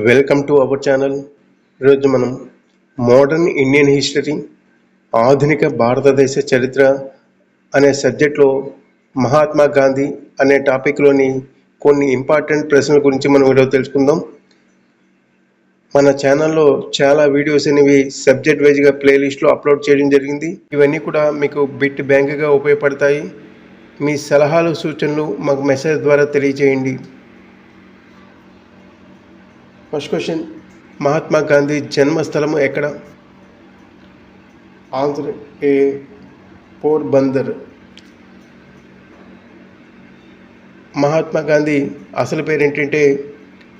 Welcome to our channel ఈరోజు మనం modern Indian history ఆధునిక భారతదేశ చరిత్ర అనే సబ్జెక్ట్లో మహాత్మా గాంధీ అనే టాపిక్లోని కొన్ని ఇంపార్టెంట్ ప్రశ్నల గురించి మనం ఈరోజు తెలుసుకుందాం. మన ఛానల్లో చాలా వీడియోస్ అనేవి సబ్జెక్ట్ వైజ్గా ప్లేలిస్ట్లో అప్లోడ్ చేయడం జరిగింది. ఇవన్నీ కూడా మీకు బిట్ బ్యాంక్గా ఉపయోగపడతాయి. మీ సలహాలు సూచనలు మాకు మెసేజ్ ద్వారా తెలియజేయండి. ఫస్ట్ క్వశ్చన్ మహాత్మా గాంధీ జన్మస్థలము ఎక్కడ ఆన్సర్ ఏ పోర్బందర్ మహాత్మా గాంధీ అసలు పేరు ఏంటంటే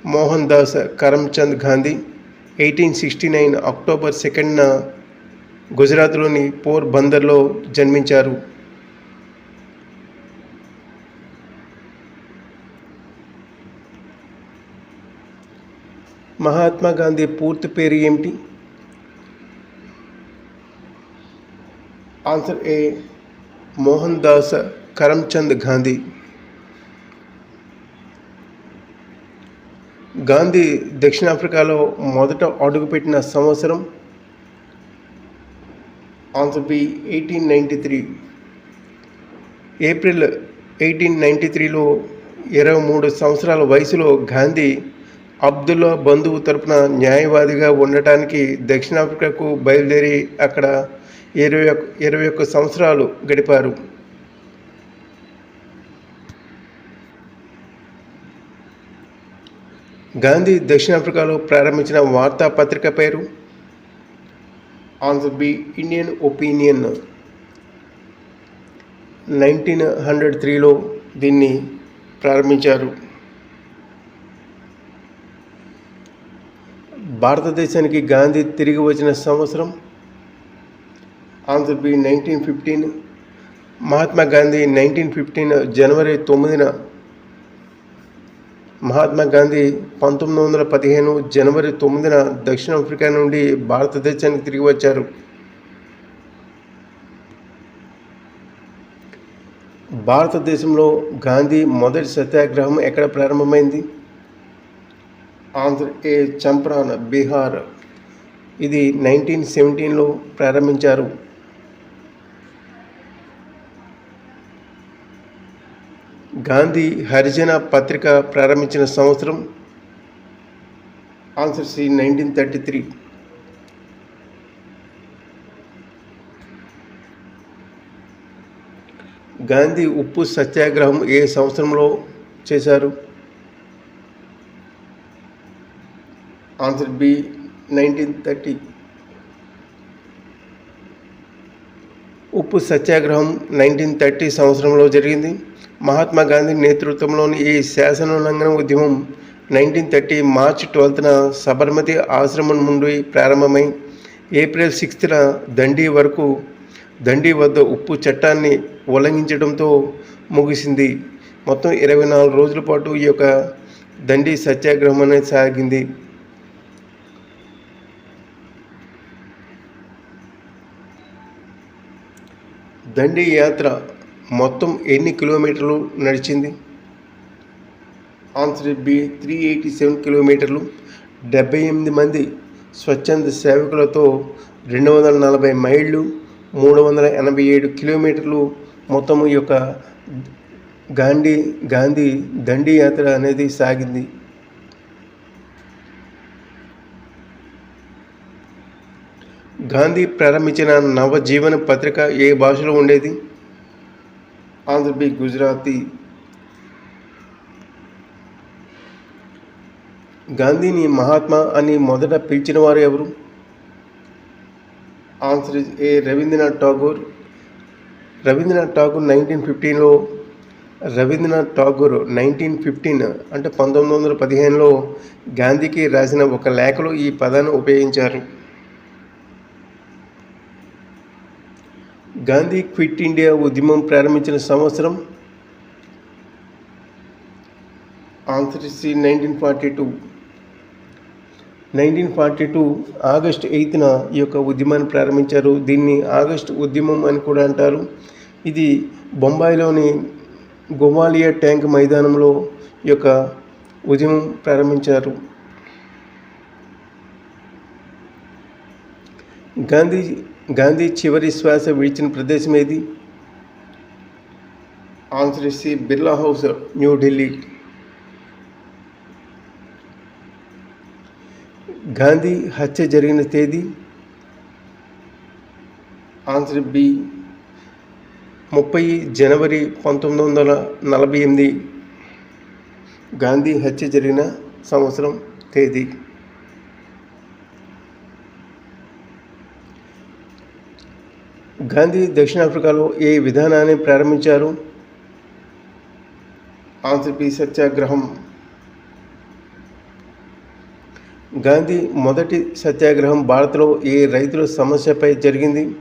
Mohandas Karamchand Gandhi eighteen sixty nine October సెకండ్న గుజరాత్లోని పోర్బందర్లో జన్మించారు మహాత్మా గాంధీ పూర్తి పేరు ఏమిటి? Answer A Mohandas Karamchand Gandhi. Gandhi దక్షిణాఫ్రికాలో మొదట అడుగుపెట్టిన సంవత్సరం answer B eighteen ninety three. April eighteen ninety త్రీలో ఇరవై మూడు సంవత్సరాల వయసులో గాంధీ అబ్దుల్లా బంధువు తరపున న్యాయవాదిగా ఉండటానికి దక్షిణాఫ్రికాకు బయలుదేరి అక్కడ ఇరవై ఒక్క ఇరవై ఒక్క సంవత్సరాలు గడిపారు. గాంధీ దక్షిణాఫ్రికాలో ప్రారంభించిన వార్తాపత్రిక పేరు answer B Indian opinion. Nineteen hundred త్రీలో దీన్ని ప్రారంభించారు. భారతదేశానికి గాంధీ తిరిగి వచ్చిన సంవత్సరం answer B nineteen fifteen Mahatma Gandhi nineteen fifteen జనవరి తొమ్మిదిన మహాత్మా గాంధీ పంతొమ్మిది వందల పదిహేను జనవరి తొమ్మిదిన దక్షిణాఫ్రికా నుండి భారతదేశానికి తిరిగి వచ్చారు. భారతదేశంలో గాంధీ మొదటి సత్యాగ్రహం ఎక్కడ ప్రారంభమైంది? ఆంధ్ర ఏ చంప్రాన్ బీహార్. ఇది నైన్టీన్ సెవెంటీన్లో ప్రారంభించారు. గాంధీ హరిజన పత్రిక ప్రారంభించిన సంవత్సరం. Answer C nineteen thirty three. Gandhi ఉప్పు సత్యాగ్రహం ఏ సంవత్సరంలో చేశారు? Answer B nineteen thirty. ఉప్పు సత్యాగ్రహం నైన్టీన్ థర్టీ సంవత్సరంలో జరిగింది. మహాత్మా గాంధీ నేతృత్వంలోని ఈ శాసనోల్లంఘన ఉద్యమం నైన్టీన్ థర్టీ మార్చ్ ట్వెల్త్న సబర్మతి ఆశ్రమం నుండి ప్రారంభమై ఏప్రిల్ సిక్స్త్న దండి వరకు దండి వద్ద ఉప్పు చట్టాన్ని ఉల్లంఘించడంతో ముగిసింది. మొత్తం ఇరవై నాలుగు రోజుల పాటు ఈ యొక్క దండి సత్యాగ్రహం అనేది సాగింది. దండి యాత్ర మొత్తం ఎన్ని కిలోమీటర్లు నడిచింది? Answer B three eighty seven కిలోమీటర్లు. డెబ్బై ఎనిమిది మంది స్వచ్ఛంద సేవకులతో రెండు వందల నలభై మైళ్ళు మూడు వందల ఎనభై ఏడు కిలోమీటర్లు మొత్తం ఈ యొక్క గాంధీ గాంధీ దండి యాత్ర అనేది సాగింది. గాంధీ ప్రారంభించిన నవజీవన పత్రిక ఏ భాషలో ఉండేది? ఆంధ్ర బి గుజరాతీ. గాంధీని మహాత్మా అని మొదట పిలిచిన వారు ఎవరు? Answer is A Rabindranath Tagore. Rabindranath Tagore nineteen ఫిఫ్టీన్లో రవీంద్రనాథ్ ఠాగూర్ నైన్టీన్ ఫిఫ్టీన్ అంటే పంతొమ్మిది వందల పదిహేనులో గాంధీకి రాసిన ఒక లేఖలో ఈ పదాన్ని ఉపయోగించారు. గాంధీ క్విట్ ఇండియా ఉద్యమం ప్రారంభించిన సంవత్సరం answer nineteen forty two nineteen forty two August ఎయిత్న ఈ యొక్క ఉద్యమాన్ని ప్రారంభించారు. దీన్ని ఆగస్టు ఉద్యమం అని కూడా అంటారు. ఇది బొంబాయిలోని గోమాలియా ట్యాంక్ మైదానంలో ఈ యొక్క ఉద్యమం ప్రారంభించారు. గాంధీ గాంధీ చివరి శ్వాస విడిచిన ప్రదేశం ఏది? ఆన్సర్ ఇసి బిర్లా హౌస్ న్యూఢిల్లీ గాంధీ హత్య జరిగిన తేదీ? ఆన్సర్ బి ముప్పై జనవరి పంతొమ్మిది వందల నలభై ఎనిమిది. గాంధీ హత్య జరిగిన సంవత్సరం తేదీ. గాంధీ దక్షిణాఫ్రికాలో ఏ విధానాన్ని ప్రారంభించారు? ఆన్సర్ బి సత్యాగ్రహం. గాంధీ మొదటి సత్యాగ్రహం భారత్లో ఏ రైతుల సమస్యపై జరిగింది?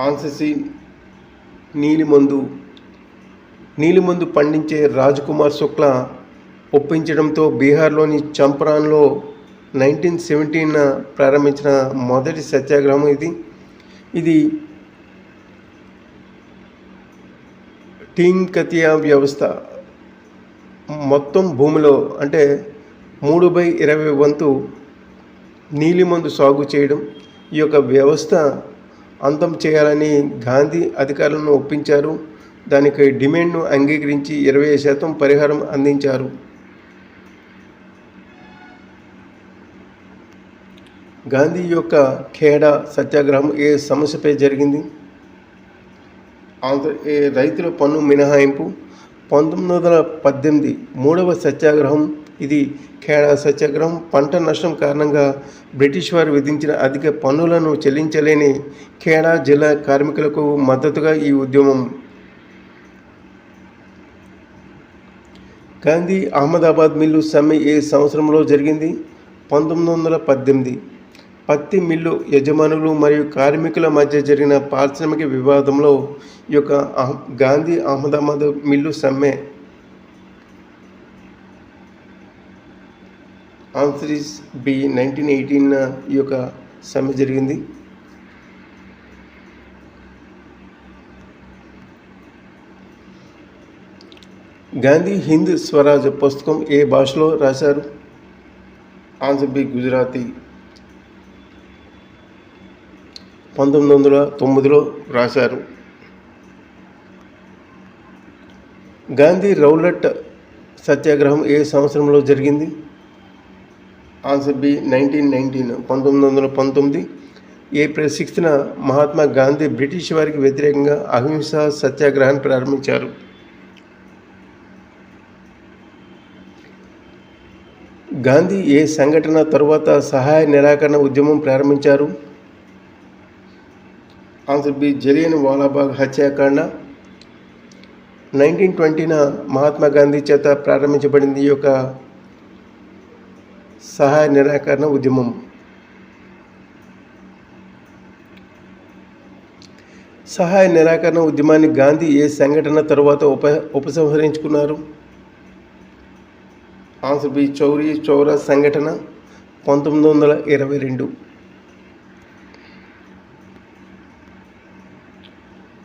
Answer C నీలిమందు. నీలిమందు పండించే రాజ్కుమార్ శుక్లా ఒప్పించడంతో బీహార్లోని చంపరాన్లో నైన్టీన్ సెవెంటీన్ ప్రారంభించిన మొదటి సత్యాగ్రహం ఇది. ఇది టీన్ కతియా వ్యవస్థ. మొత్తం భూమిలో అంటే మూడు బై ఇరవై వంతు నీలిమందు సాగు చేయడం ఈ యొక్క వ్యవస్థ అంతం చేయాలని గాంధీ అధికారులను ఒప్పించారు. దానికి డిమాండ్ను అంగీకరించి ఇరవై శాతం పరిహారం అందించారు. గాంధీ యొక్క ఖేడా సత్యాగ్రహం ఏ సమస్యపై జరిగింది? ఆంధ్ర ఏ రైతుల పన్ను మినహాయింపు? పంతొమ్మిది వందల పద్దెనిమిది మూడవ సత్యాగ్రహం ఇది ఖేడా సత్యాగ్రహం. పంట నష్టం కారణంగా బ్రిటిష్ వారు విధించిన అధిక పన్నులను చెల్లించలేని ఖేడా జిల్లా కార్మికులకు మద్దతుగా ఈ ఉద్యమం. గాంధీ అహ్మదాబాద్ మిల్లు సమ్మె ఏ సంవత్సరంలో జరిగింది? పంతొమ్మిది వందల పద్దెనిమిది పత్తి మిల్లు యజమానులు మరియు కార్మికుల మధ్య జరిగిన పారిశ్రామిక వివాదంలో ఈ యొక్క అహ్- గాంధీ అహ్మదాబాద్ మిల్లు సమ్మె ఆన్సరీస్ బి నైన్టీన్ ఎయిటీన్ ఈ యొక్క సమ్మె జరిగింది. గాంధీ హింద్ స్వరాజ్ పుస్తకం ఏ భాషలో రాశారు? Answer B Gujarati. పంతొమ్మిది వందల తొమ్మిదిలో రాశారు. గాంధీ రౌలట్ సత్యాగ్రహం ఏ సంవత్సరంలో జరిగింది? Answer B nineteen nineteen. పంతొమ్మిది వందల పంతొమ్మిది. ఏప్రిల్ సిక్స్త్న మహాత్మా గాంధీ బ్రిటిష్ వారికి వ్యతిరేకంగా అహింస సత్యాగ్రహాన్ని ప్రారంభించారు. గాంధీ ఏ సంఘటన తరువాత సహాయ నిరాకరణ ఉద్యమం ప్రారంభించారు? ఆన్సర్ బి జలియన్ వాలాబాగ్ హత్యాకాండ. నైన్టీన్ ట్వంటీన మహాత్మా గాంధీ చేత ప్రారంభించబడింది ఈ యొక్క సహాయ నిరాకరణ ఉద్యమం. సహాయ నిరాకరణ ఉద్యమాన్ని గాంధీ ఏ సంఘటన తర్వాత ఉప ఉపసంహరించుకున్నారు? ఆన్సర్ బి చౌరీ చౌరా సంఘటన పంతొమ్మిది వందల ఇరవై రెండు.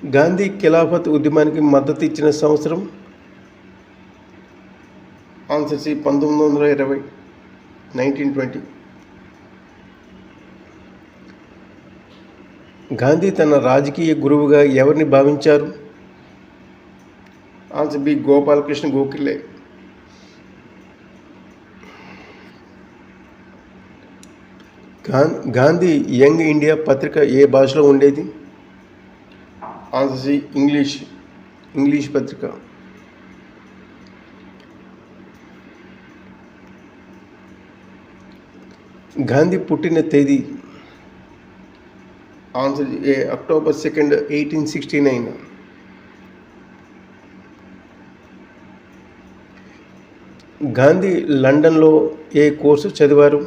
గాంధీ ఖిలాఫత్ ఉద్యమానికి మద్దతు ఇచ్చిన సంవత్సరం ఆన్సర్ సి పంతొమ్మిది వందల ఇరవై నైన్టీన్ ట్వంటీ గాంధీ తన రాజకీయ గురువుగా ఎవరిని భావించారు? Answer B Gopalakrishna Gokhale. గాం- Gandhi young India పత్రిక ఏ భాషలో ఉండేది? ఆన్సర్ సి ఇంగ్లీష్ ఇంగ్లీష్ పత్రిక. గాంధీ పుట్టిన తేదీ. Answer A October second eighteen sixty nine Gandhi లండన్లో ఏ కోర్సు చదివారు?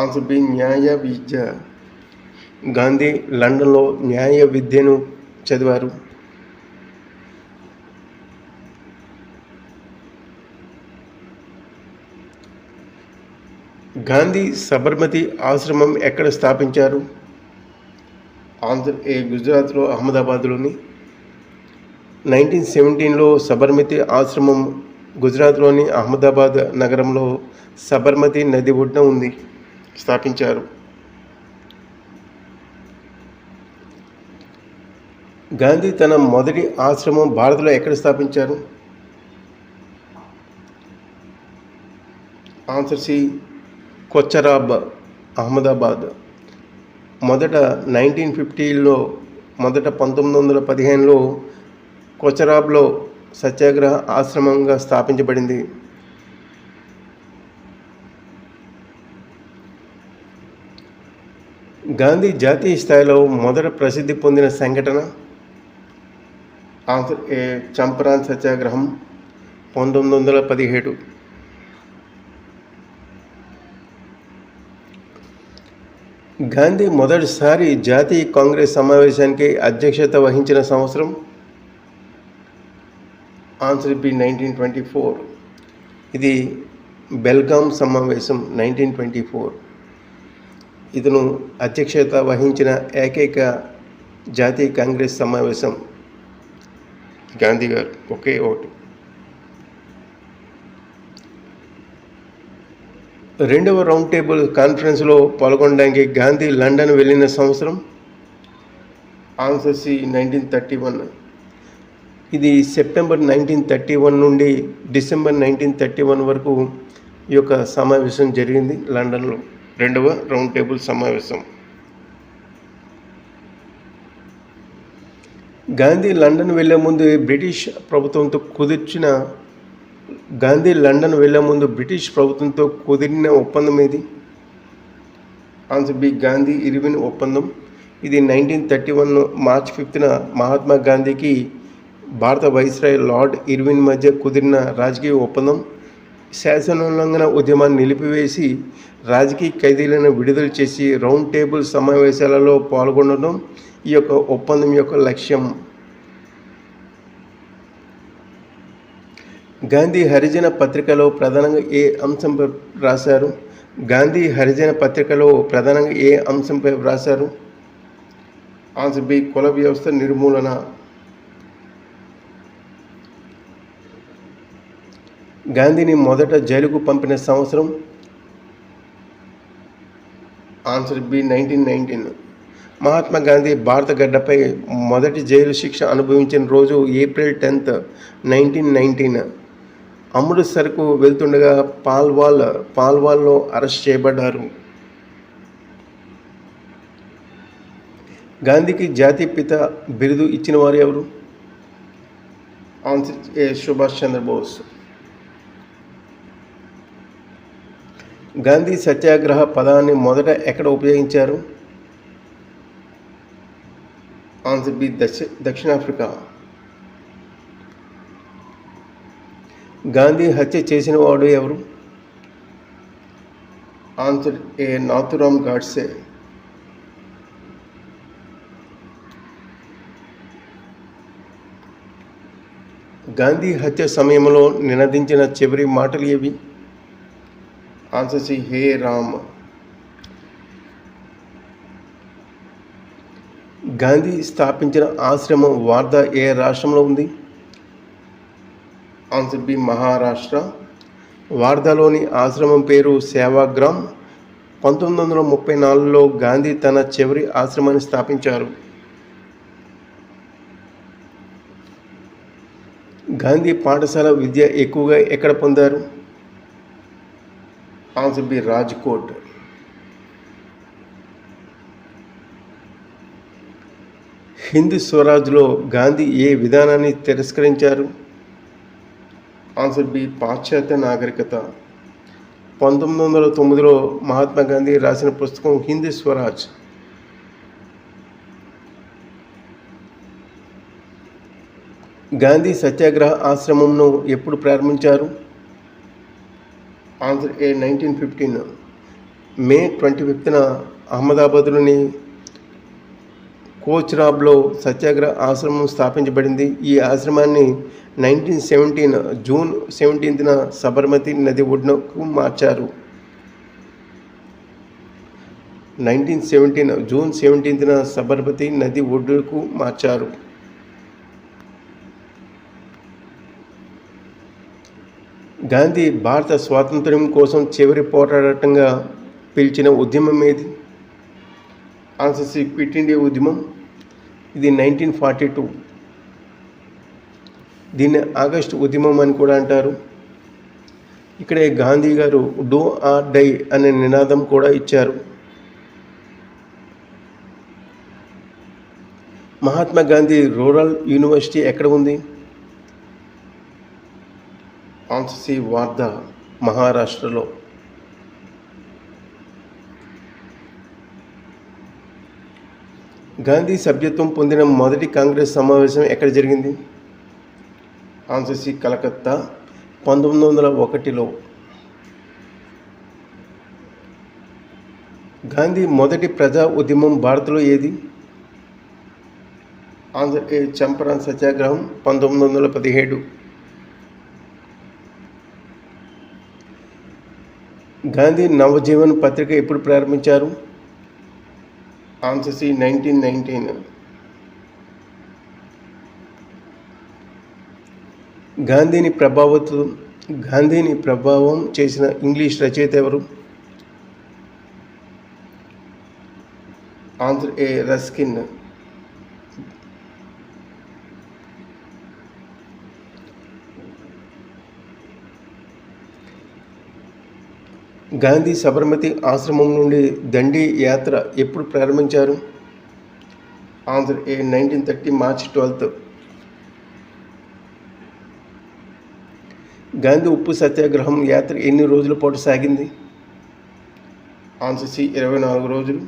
ఆన్సర్ బి న్యాయ విద్య. గాంధీ లండన్లో న్యాయ విద్యను చదివారు. గాంధీ సబర్మతి ఆశ్రమం ఎక్కడ స్థాపించారు? ఆంధ్ర ఏ గుజరాత్లో అహ్మదాబాద్లోని? నైన్టీన్ సెవెంటీన్లో సబర్మతి ఆశ్రమం గుజరాత్లోని అహ్మదాబాద్ నగరంలో సబర్మతి నది ఒడ్డున ఉంది స్థాపించారు. గాంధీ తన మొదటి ఆశ్రమం భారత్లో ఎక్కడ స్థాపించారు? Answer C Kochrab Ahmedabad. మొదట నైన్టీన్ ఫిఫ్టీలో మొదట పంతొమ్మిది వందల పదిహేనులో కొచరాబ్లో సత్యాగ్రహ ఆశ్రమంగా స్థాపించబడింది. గాంధీ జాతీయ స్థాయిలో మొదట ప్రసిద్ధి పొందిన సంఘటన? చంపరాన్ సత్యాగ్రహం పంతొమ్మిది వందల పదిహేడు. గాంధీ మొదటిసారి జాతీయ కాంగ్రెస్ సమావేశానికి అధ్యక్షత వహించిన సంవత్సరం answer B nineteen twenty four. ఇది బెల్గాం సమావేశం నైన్టీన్ ట్వంటీ ఫోర్. ఇతను అధ్యక్షత వహించిన ఏకైక జాతీయ కాంగ్రెస్ సమావేశం గాంధీ గారు ఒకే ఒకటి రెండవ రౌండ్ టేబుల్ కాన్ఫరెన్స్లో పాల్గొనడానికి గాంధీ లండన్ వెళ్ళిన సంవత్సరం? Answer C nineteen thirty one. ఇది సెప్టెంబర్ నైన్టీన్ థర్టీ వన్ నుండి డిసెంబర్ నైన్టీన్ థర్టీ వన్ వరకు ఈ యొక్క సమావేశం జరిగింది లండన్లో. రెండవ రౌండ్ టేబుల్ సమావేశం. గాంధీ లండన్ వెళ్ళే ముందు బ్రిటిష్ ప్రభుత్వంతో కుదిర్చిన గాంధీ లండన్ వెళ్ళే ముందు బ్రిటిష్ ప్రభుత్వంతో కుదిరిన ఒప్పందం ఏది? ఆన్సర్ బి గాంధీ ఇరివిన్ ఒప్పందం. ఇది నైన్టీన్ థర్టీ వన్ మార్చ్ ఫిఫ్త్న మహాత్మా గాంధీకి భారత వైస్రాయ్ లార్డ్ ఇర్విన్ మధ్య కుదిరిన రాజకీయ ఒప్పందం. శాసనోల్లంఘన ఉద్యమాన్ని నిలిపివేసి రాజకీయ ఖైదీలను విడుదల చేసి రౌండ్ టేబుల్ సమావేశాలలో పాల్గొనడం. ఈ యొక్క ఒప్పందం యొక్క లక్ష్యం. గాంధీ హరిజన పత్రికలో ప్రధానంగా ఏ అంశంపై రాశారు? గాంధీ హరిజన పత్రికలో ప్రధానంగా ఏ అంశంపై వ్రాశారు ఆన్సర్ బి కుల వ్యవస్థ నిర్మూలన. గాంధీని మొదట జైలుకు పంపిన సంవత్సరం? Answer B nineteen nineteen. Mahatma Gandhi భారత గడ్డపై మొదటి జైలు శిక్ష అనుభవించిన రోజు ఏప్రిల్ టెన్త్ నైన్టీన్ నైన్టీన్. అమృత్సర్కు వెళ్తుండగా పాల్వాల్ పాల్వాల్లో అరెస్ట్ చేయబడ్డారు. గాంధీకి జాతీయ పిత బిరుదు ఇచ్చిన వారు ఎవరు? ఆన్సర్ సుభాష్ చంద్రబోస్ గాంధీ సత్యాగ్రహ పదాన్ని మొదట ఎక్కడ ఉపయోగించారు? ఆన్సర్ బి దక్ష దక్షిణాఫ్రికా. గాంధీ హత్య చేసిన వాడు ఎవరు? Answer A Nathuram Godse. Gandhi హత్య సమయంలో నినదించిన చివరి మాటలు ఏవి? ఆన్సర్ సి హే రామ్. గాంధీ స్థాపించిన ఆశ్రమం వార్ధా ఏ రాష్ట్రంలో ఉంది? Answer B Maharashtra. వార్ధాలోని ఆశ్రమం పేరు సేవాగ్రామ్. పంతొమ్మిది వందల ముప్పై నాలుగులో గాంధీ తన చివరి ఆశ్రమాన్ని స్థాపించారు. గాంధీ పాఠశాల విద్య ఎక్కువగా ఎక్కడ పొందారు? Answer B Rajkot. హింద్ స్వరాజ్లో గాంధీ ఏ విధానాన్ని తిరస్కరించారు? ఆన్సర్ బి పాశ్చాత్య నాగరికత. పంతొమ్మిది వందల తొమ్మిదిలో మహాత్మా గాంధీ రాసిన పుస్తకం హిందీ స్వరాజ్. గాంధీ సత్యాగ్రహ ఆశ్రమంను ఎప్పుడు ప్రారంభించారు? Answer A nineteen fifteen. May twenty ఫిఫ్త్న అహ్మదాబాద్లోని కోచ్రాబ్లో సత్యాగ్రహ ఆశ్రమం స్థాపించబడింది. ఈ ఆశ్రమాన్ని నైన్టీన్ సెవెంటీన్ జూన్ సెవెంటీన్త్న సబర్మతి నది ఒడ్డునకు మార్చారు. నైన్టీన్ సెవెంటీన్ జూన్ సెవెంటీన్త్న సబర్మతి నది ఒడ్డుకు మార్చారు. గాంధీ భారత స్వాతంత్ర్యం కోసం చివరి పోరాటంగా పిలిచిన ఉద్యమం ఏది? ఆన్సర్ క్విట్ ఇండియా ఉద్యమం ఇది నైన్టీన్ ఫార్టీ టూ. దీన్ని ఆగస్టు ఉద్యమం అని కూడా అంటారు. ఇక్కడే గాంధీ గారు డూ ఆర్ డై అనే నినాదం కూడా ఇచ్చారు. మహాత్మా గాంధీ రూరల్ యూనివర్సిటీ ఎక్కడ ఉంది? ఆన్సర్ సి మహారాష్ట్రలో. గాంధీ సభ్యత్వం పొందిన మొదటి కాంగ్రెస్ సమావేశం ఎక్కడ జరిగింది? ఆన్సర్ సి కలకత్తా పంతొమ్మిది వందల ఒకటిలో. గాంధీ మొదటి ప్రజా ఉద్యమం భారత్లో ఏది? ఆన్సర్ ఏ చంపరాన్ సత్యాగ్రహం పంతొమ్మిది వందల పదిహేడు. గాంధీ నవజీవన్ పత్రిక ఎప్పుడు ప్రారంభించారు? Answer C nineteen nineteen. గాంధీని ప్రభావితం గాంధీని ప్రభావం చేసిన ఇంగ్లీష్ రచయిత ఎవరు? Andhra A Ruskin. గాంధీ సబర్మతి ఆశ్రమం నుండి దండి యాత్ర ఎప్పుడు ప్రారంభించారు? Answer A nineteen thirty March twelfth Gandhi ఉప్పు సత్యాగ్రహం యాత్ర ఎన్ని రోజుల పాటు సాగింది? ఆన్సర్ సి ఇరవై నాలుగు రోజులు.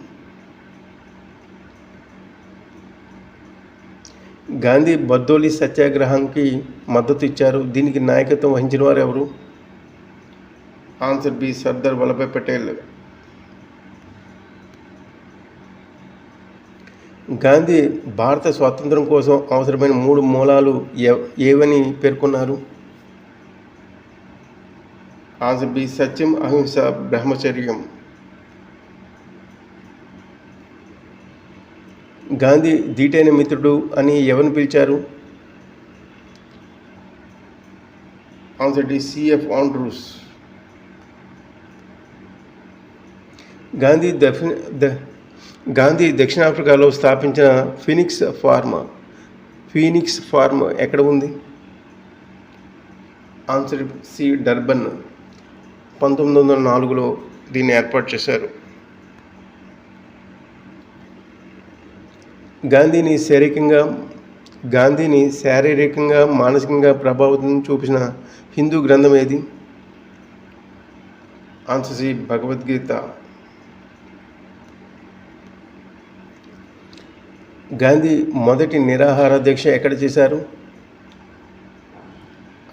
గాంధీ బద్దోలి సత్యాగ్రహానికి మద్దతు ఇచ్చారు. దీనికి నాయకత్వం వహించిన వారు ఎవరు? Answer B Sardar Vallabhbhai Patel. Gandhi భారత స్వాతంత్రం కోసం అవసరమైన మూడు మూలాలు ఏవని పేర్కొన్నారు? ఆన్సర్ బి సత్యం అహింస బ్రహ్మచర్యం. గాంధీ దీటైన మిత్రుడు అని ఎవరిని పిలిచారు? Answer D C F Andrews. Gandhi దక్షిణ ద- గాంధీ దక్షిణాఫ్రికాలో స్థాపించిన ఫినిక్స్ ఫార్మ్ ఫీనిక్స్ ఫార్మ్ ఎక్కడ ఉంది? Answer C Durban. పంతొమ్మిది వందల నాలుగులో దీన్ని ఏర్పాటు చేశారు. గాంధీని శారీరకంగా గాంధీని శారీరకంగా మానసికంగా ప్రభావితం చూపించిన హిందూ గ్రంథం ఏది? Answer C Bhagavad Gita. గాంధీ మొదటి నిరాహార దీక్ష ఎక్కడ చేశారు?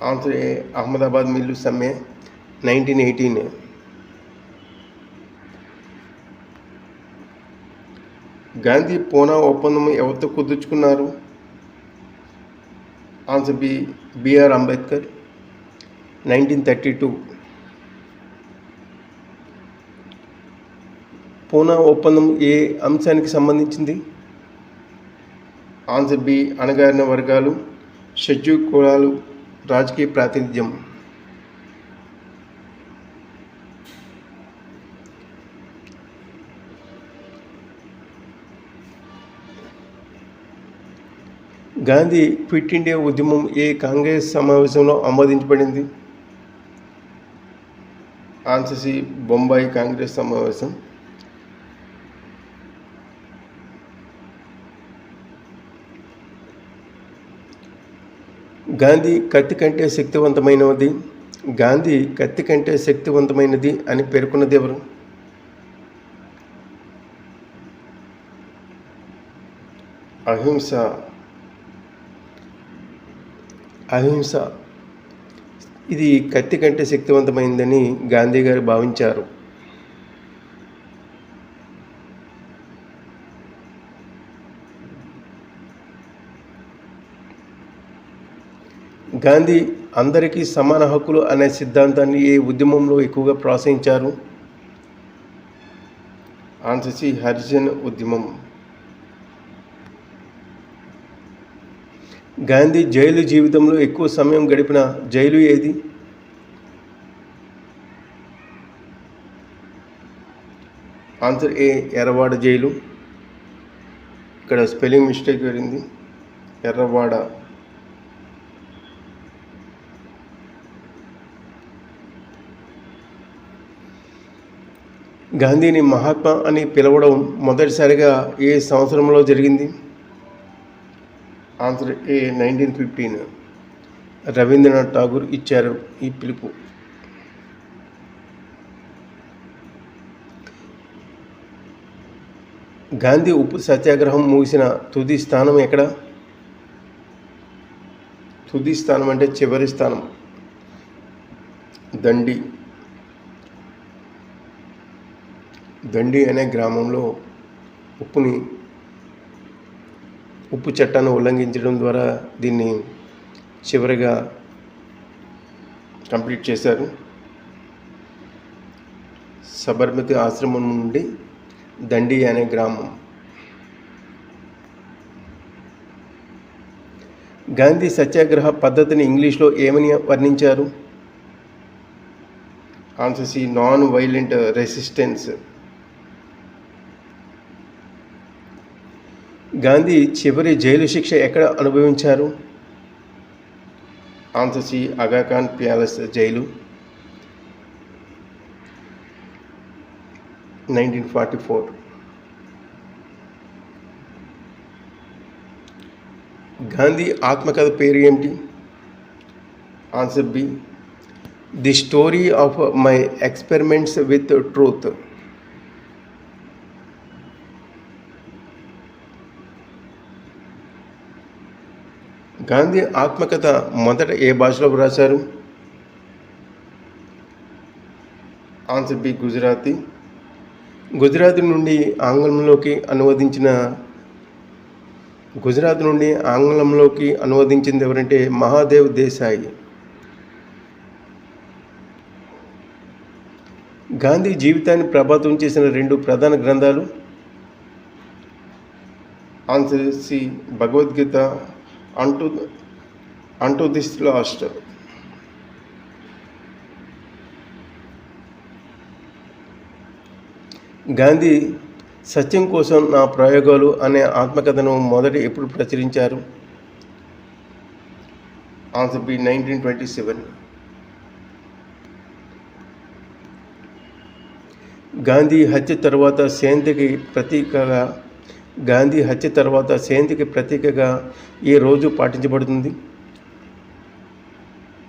ఆంధ్ర అహ్మదాబాద్ మిల్లు సమ్మె నైన్టీన్ ఎయిటీన్ గాంధీ పూనా ఒప్పందం ఎవరితో కుదుర్చుకున్నారు? Answer B B R Ambedkar nineteen thirty two Poona ఒప్పందం ఏ అంశానికి సంబంధించింది? ఆన్సర్ బి అణగారిన వర్గాలు షెడ్యూల్ కులాలు రాజకీయ ప్రాతినిధ్యం. గాంధీ క్విట్ ఇండియా ఉద్యమం ఏ కాంగ్రెస్ సమావేశంలో ఆమోదించబడింది? ఆన్సర్ సి బొంబాయి కాంగ్రెస్ సమావేశం. గాంధీ కత్తి కంటే శక్తివంతమైనది గాంధీ కత్తి కంటే శక్తివంతమైనది అని పేర్కొన్నది ఎవరు? అహింస. అహింస. ఇది కత్తి కంటే శక్తివంతమైందని గాంధీ గారు భావించారు. గాంధీ అందరికీ సమాన హక్కులు అనే సిద్ధాంతాన్ని ఏ ఉద్యమంలో ఎక్కువగా ప్రోత్సహించారు? ఆన్సర్ సి హరిజన్ ఉద్యమం. గాంధీ జైలు జీవితంలో ఎక్కువ సమయం గడిపిన జైలు ఏది? Answer A Yerawada jail. ఇక్కడ స్పెల్లింగ్ మిస్టేక్ జరిగింది. ఎర్రవాడ. గాంధీని మహాత్మా అని పిలవడం మొదటిసారిగా ఏ సంవత్సరంలో జరిగింది? Answer A nineteen fifteen Rabindranath Tagore ఇచ్చారు ఈ పిలుపు. గాంధీ ఉప్పు సత్యాగ్రహం ముగిసిన తుది స్థానం ఎక్కడ? తుది స్థానం అంటే చివరి స్థానం. దండి. దండి అనే గ్రామంలో ఉప్పుని ఉప్పు చట్టాన్ని ఉల్లంఘించడం ద్వారా దీన్ని చివరిగా కంప్లీట్ చేశారు. సబర్మతి ఆశ్రమం నుండి దండి అనే గ్రామం. గాంధీ సత్యాగ్రహ పద్ధతిని ఇంగ్లీష్లో ఏమని వర్ణించారు? Answer C non violent resistance. Gandhi చివరి జైలు శిక్ష ఎక్కడ అనుభవించారు? Answer C Aga Khan palace jail nineteen forty four. Gandhi ఆత్మకథ పేరు ఏమిటి? Answer B the story of my experiments with truth. Gandhi ఆత్మకథ మొదట ఏ భాషలో వ్రాశారు? Answer B Gujarati. గుజరాత్ నుండి ఆంగ్లంలోకి అనువదించిన గుజరాత్ నుండి ఆంగ్లంలోకి అనువదించింది ఎవరంటే మహాదేవ్ దేశాయి. గాంధీ జీవితాన్ని ప్రభావితం చేసిన రెండు ప్రధాన గ్రంథాలు. ఆన్సర్ సి భగవద్గీత అంటూ అంటూ దిస్ లాస్ట్. గాంధీ సత్యం కోసం నా ప్రయోగాలు అనే ఆత్మకథను మొదట ఎప్పుడు ప్రచురించారు? Answer B nineteen twenty seven. Gandhi హత్య తర్వాత శాంతికి ప్రతీకగా గాంధీ హత్య తర్వాత శాంతికి ప్రతీకగా ఏ రోజు పాటించబడుతుంది.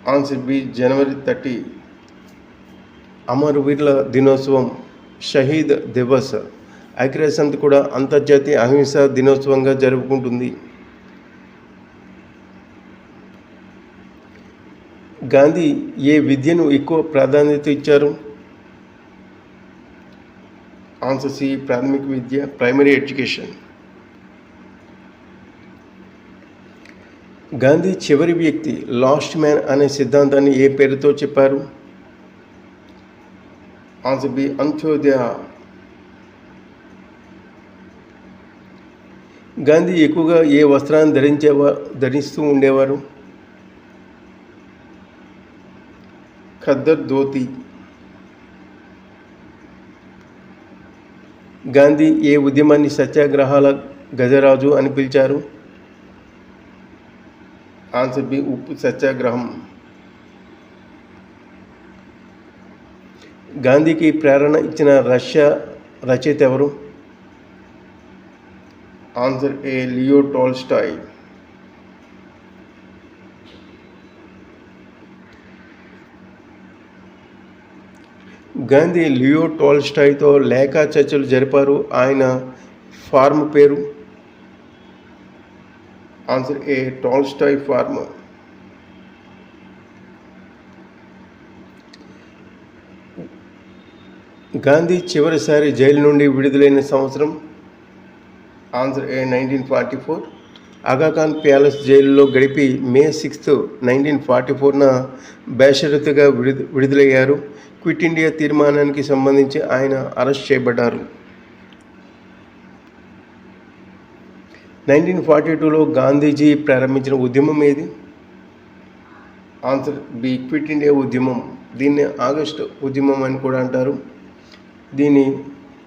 Answer B January thirty. అమరవీరుల దినోత్సవం షహీద్ దివస్. ఐక్యరాజ్యసమితి కూడా అంతర్జాతీయ అహింస దినోత్సవంగా జరుపుకుంటుంది. గాంధీ ఏ విద్యను ఎక్కువ ప్రాధాన్యత ఇచ్చారు? ఆన్సర్ సి ప్రాథమిక విద్య ప్రైమరీ ఎడ్యుకేషన్. గాంధీ చివరి వ్యక్తి లాస్ట్ మ్యాన్ అనే సిద్ధాంతాన్ని ఏ పేరుతో చెప్పారు? Answer B Antyodaya. గాంధీ ఎక్కువగా ఏ వస్త్రాన్ని ధరించేవా ధరిస్తూ ఉండేవారు? ఖద్దర్ ధోతి. గాంధీ ఏ ఉద్యమాన్ని సత్యాగ్రహాల గజరాజు అని పిలిచారు? ఆన్సర్ బి ఉప్పు సత్యాగ్రహం. గాంధీకి ప్రేరణ ఇచ్చిన రష్యా రచయిత ఎవరు? Answer A Leo Tolstoy. Gandhi Leo టోల్స్టాయ్తో లేఖా చర్చలు జరిపారు. ఆయన ఫార్మ్ పేరు? Answer A Tolstoy farm. Gandhi చివరిసారి జైలు నుండి విడుదలైన సంవత్సరం? Answer A nineteen forty four. Aga Khan palace జైలులో గడిపి మే సిక్స్త్ నైన్టీన్ ఫార్టీ ఫోర్న బేషరతుగా విడుద విడుదలయ్యారు. క్విట్ ఇండియా తీర్మానానికి సంబంధించి ఆయన అరెస్ట్ చేయబడ్డారు. నైన్టీన్ ఫార్టీ టూలో గాంధీజీ ప్రారంభించిన ఉద్యమం ఏది? ఆన్సర్ బి క్విట్ ఇండియా ఉద్యమం. దీన్ని ఆగస్ట్ ఉద్యమం అని కూడా అంటారు. దీన్ని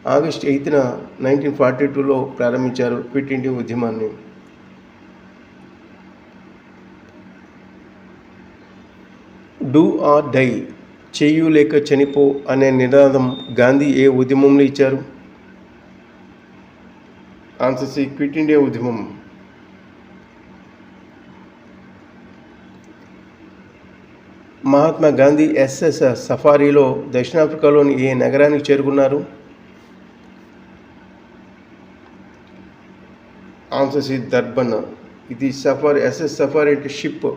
ఆగస్ట్ ఎయిత్న నైన్టీన్ ఫార్టీ టూలో ప్రారంభించారు క్విట్ ఇండియా ఉద్యమాన్ని. డూ ఆర్ డై చేయు లేక చనిపో అనే నినాదం గాంధీ ఏ ఉద్యమంలో ఇచ్చారు? ఆన్సర్ సి క్విట్ ఇండియా ఉద్యమం. మహాత్మా గాంధీ ఎస్ఎస్ సఫారీలో దక్షిణాఫ్రికాలోని ఏ నగరానికి చేరుకున్నారు? ఆన్సర్ సి దర్బన్ ఇది సఫారీ ఎస్ఎస్ సఫారీ అంటే షిప్.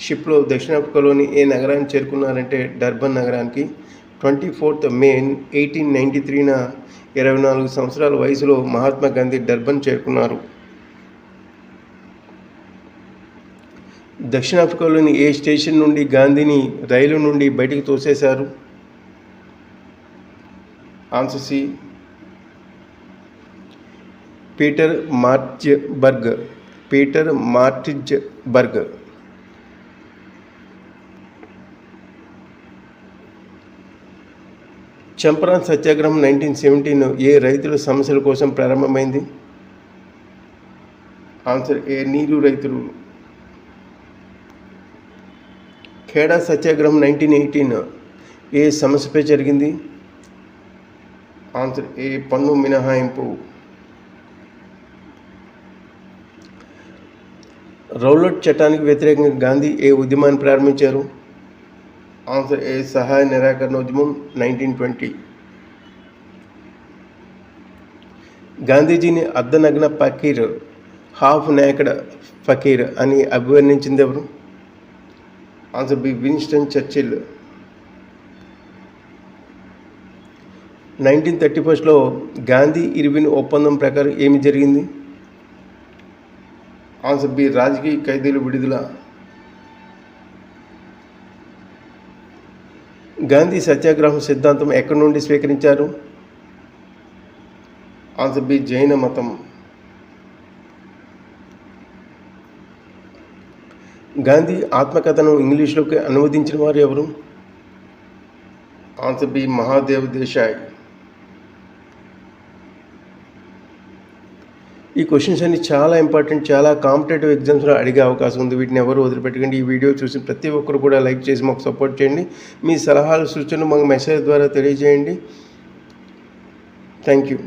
షిప్లో దక్షిణాఫ్రికాలోని ఏ నగరాన్ని చేరుకున్నారంటే డర్బన్ నగరానికి? Twenty fourth May eighteen ninety త్రీన ఇరవై నాలుగు సంవత్సరాల వయసులో మహాత్మా గాంధీ డర్బన్ చేరుకున్నారు. దక్షిణాఫ్రికాలోని ఏ స్టేషన్ నుండి గాంధీని రైలు నుండి బయటకు తోసేశారు? Answer C Pietermaritzburg Pietermaritzburg Champaran సత్యాగ్రహం నైన్టీన్ సెవెంటీన్ ఏ రైతుల సమస్యల కోసం ప్రారంభమైంది? ఆన్సర్ ఏ నీరు రైతులు. ఖేడా సత్యాగ్రహం నైన్టీన్ ఎయిటీన్ ఏ సమస్యపై జరిగింది? ఆన్సర్ ఏ పన్ను మినహాయింపు. రౌలట్ చట్టానికి వ్యతిరేకంగా గాంధీ ఏ ఉద్యమాన్ని ప్రారంభించారు? ఆన్సర్ ఏ సహాయ నిరాకరణ ఉద్యమం నైన్టీన్ ట్వంటీ. గాంధీజీని అర్ధనగ్న ఫకీర్ హాఫ్ నేకడ్ ఫకీర్ అని అభివర్ణించింది ఎవరు? Answer B Winston Churchill. Nineteen thirty ఫస్ట్లో గాంధీ ఇర్విన్ ఒప్పందం ప్రకారం ఏమి జరిగింది? ఆన్సర్ బి రాజకీయ ఖైదీలు విడుదల గాంధీ సత్యాగ్రహం సిద్ధాంతం ఎక్కడి నుండి స్వీకరించారు? ఆన్సర్ బి జైన మతం. గాంధీ ఆత్మకథను ఇంగ్లీష్లోకి అనువదించిన వారు ఎవరు? Answer B Mahadev Desai. ఈ క్వశ్చన్స్ అన్ని చాలా ఇంపార్టెంట్ చాలా కాంపిటేటివ్ ఎగ్జామ్స్లో అడిగే అవకాశం ఉంది. వీటిని ఎవరు వదిలిపెట్టకండి. ఈ వీడియో చూసి ప్రతి ఒక్కరు కూడా లైక్ చేసి మాకు సపోర్ట్ చేయండి. మీ సలహాలు సూచనలు మాకు మెసేజ్ ద్వారా తెలియజేయండి. Thank you